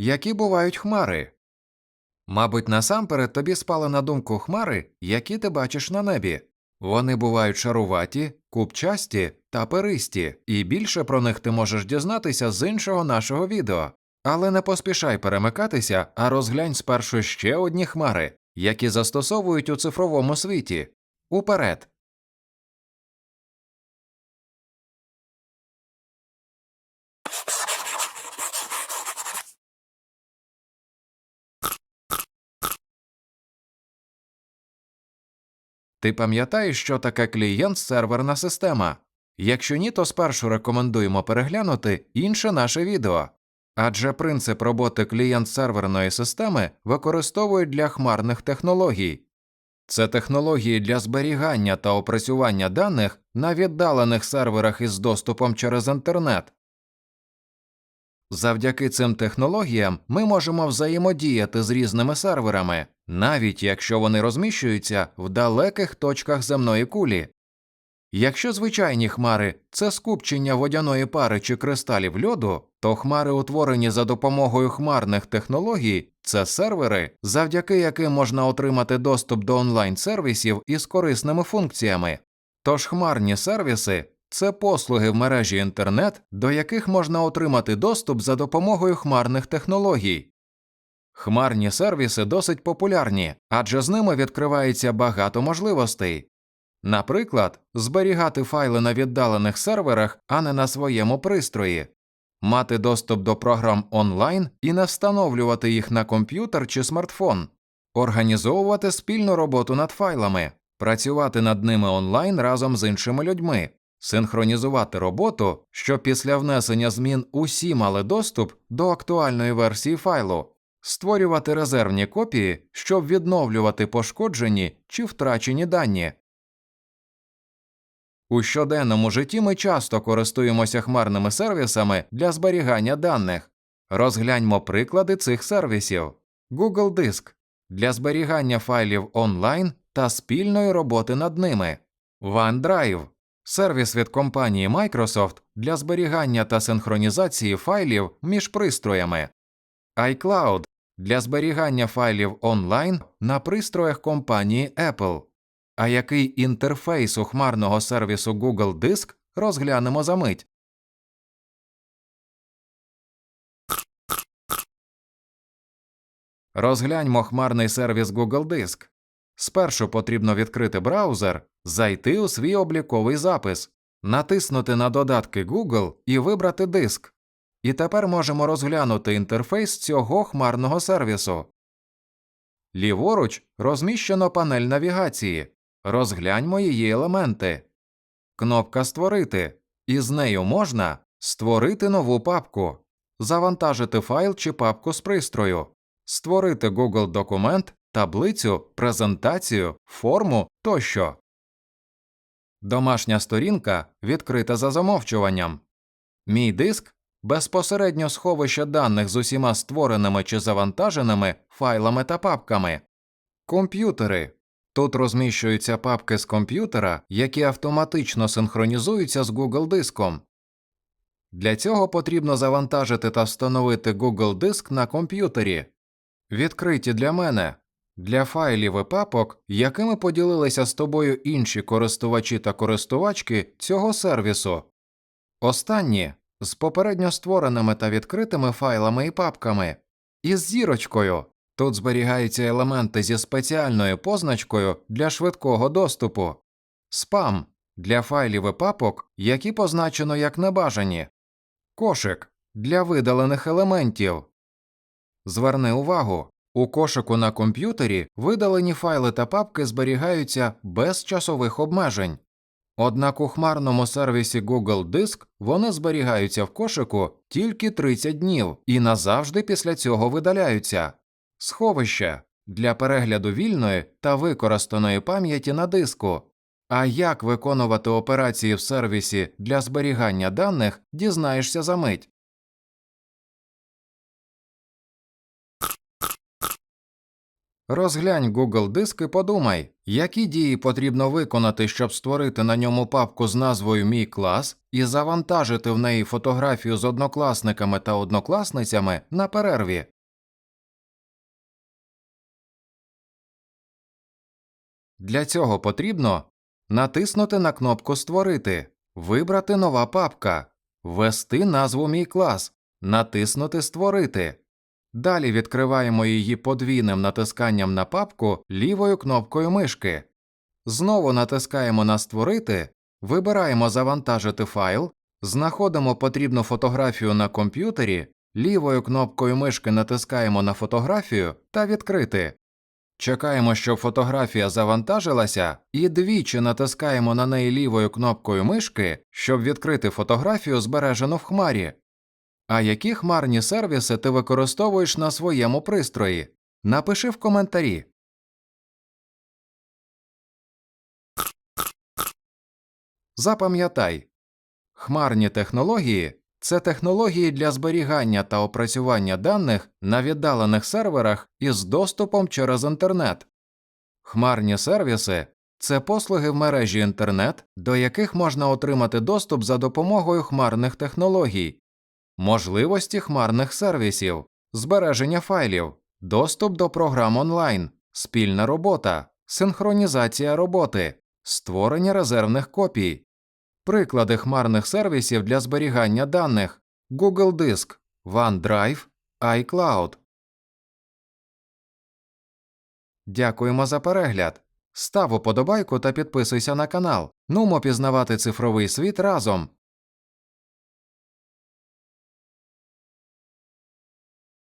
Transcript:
які бувають хмари? Мабуть, насамперед тобі спали на думку хмари, які ти бачиш на небі. Вони бувають шаруваті, купчасті та перисті, і більше про них ти можеш дізнатися з іншого нашого відео. Але не поспішай перемикатися, а розглянь спершу ще одні хмари, які застосовують у цифровому світі. Уперед! Ти пам'ятаєш, що таке клієнт-серверна система? Якщо ні, то спершу рекомендуємо переглянути інше наше відео. Адже принцип роботи клієнт-серверної системи використовують для хмарних технологій. Це технології для зберігання та опрацювання даних на віддалених серверах із доступом через інтернет. Завдяки цим технологіям ми можемо взаємодіяти з різними серверами, навіть якщо вони розміщуються в далеких точках земної кулі. Якщо звичайні хмари це скупчення водяної пари чи кристалів льоду, то хмари, утворені за допомогою хмарних технологій, це сервери, завдяки яким можна отримати доступ до онлайн-сервісів із корисними функціями. Тож хмарні сервіси це послуги в мережі інтернет, до яких можна отримати доступ за допомогою хмарних технологій. Хмарні сервіси досить популярні, адже з ними відкривається багато можливостей. Наприклад, зберігати файли на віддалених серверах, а не на своєму пристрої, мати доступ до програм онлайн і не встановлювати їх на комп'ютер чи смартфон, організовувати спільну роботу над файлами, працювати над ними онлайн разом з іншими людьми, синхронізувати роботу, щоб після внесення змін усі мали доступ до актуальної версії файлу, створювати резервні копії, щоб відновлювати пошкоджені чи втрачені дані. У щоденному житті ми часто користуємося хмарними сервісами для зберігання даних. Розгляньмо приклади цих сервісів: Google Диск для зберігання файлів онлайн та спільної роботи над ними, OneDrive сервіс від компанії Microsoft для зберігання та синхронізації файлів між пристроями, iCloud для зберігання файлів онлайн на пристроях компанії Apple. А який інтерфейс у хмарного сервісу Google Диск розглянемо за мить. Розгляньмо хмарний сервіс Google Диск. Спершу потрібно відкрити браузер, зайти у свій обліковий запис, натиснути на додатки Google і вибрати диск. І тепер можемо розглянути інтерфейс цього хмарного сервісу. Ліворуч розміщено панель навігації. Розгляньмо її елементи. Кнопка Створити. Із нею можна створити нову папку, завантажити файл чи папку з пристрою, створити Google документ, таблицю, презентацію, форму тощо. Домашня сторінка відкрита за замовчуванням. Мій диск безпосередньо сховище даних з усіма створеними чи завантаженими файлами та папками. Комп'ютери. Тут розміщуються папки з комп'ютера, які автоматично синхронізуються з Google диском. Для цього потрібно завантажити та встановити Google диск на комп'ютері. Відкриті для мене для файлів і папок, якими поділилися з тобою інші користувачі та користувачки цього сервісу. Останні з попередньо створеними та відкритими файлами і папками, із зірочкою. Тут зберігаються елементи зі спеціальною позначкою для швидкого доступу, спам для файлів і папок, які позначено як небажані, кошик для видалених елементів. Зверни увагу, у кошику на комп'ютері видалені файли та папки зберігаються без часових обмежень. Однак у хмарному сервісі Google Диск вони зберігаються в кошику тільки 30 днів і назавжди після цього видаляються. Сховище для перегляду вільної та використаної пам'яті на диску. А як виконувати операції в сервісі для зберігання даних, дізнаєшся за мить. Розглянь Google Диск і подумай, які дії потрібно виконати, щоб створити на ньому папку з назвою Мій клас і завантажити в неї фотографію з однокласниками та однокласницями на перерві. Для цього потрібно натиснути на кнопку Створити, вибрати нова папка, ввести назву Мій клас, натиснути Створити. Далі відкриваємо її подвійним натисканням на папку лівою кнопкою мишки. Знову натискаємо на Створити, вибираємо Завантажити файл, знаходимо потрібну фотографію на комп'ютері, лівою кнопкою мишки натискаємо на фотографію та відкрити. Чекаємо, щоб фотографія завантажилася, і двічі натискаємо на неї лівою кнопкою мишки, щоб відкрити фотографію, збережену в хмарі. А які хмарні сервіси ти використовуєш на своєму пристрої? Напиши в коментарі. Запам'ятай, хмарні технології це технології для зберігання та опрацювання даних на віддалених серверах із доступом через інтернет. Хмарні сервіси це послуги в мережі інтернет, до яких можна отримати доступ за допомогою хмарних технологій, можливості хмарних сервісів, збереження файлів, доступ до програм онлайн, спільна робота, синхронізація роботи, створення резервних копій. Приклади хмарних сервісів для зберігання даних Google Диск, OneDrive, iCloud. Дякуємо за перегляд. Став уподобайку та підписуйся на канал. Нумо пізнавати цифровий світ разом.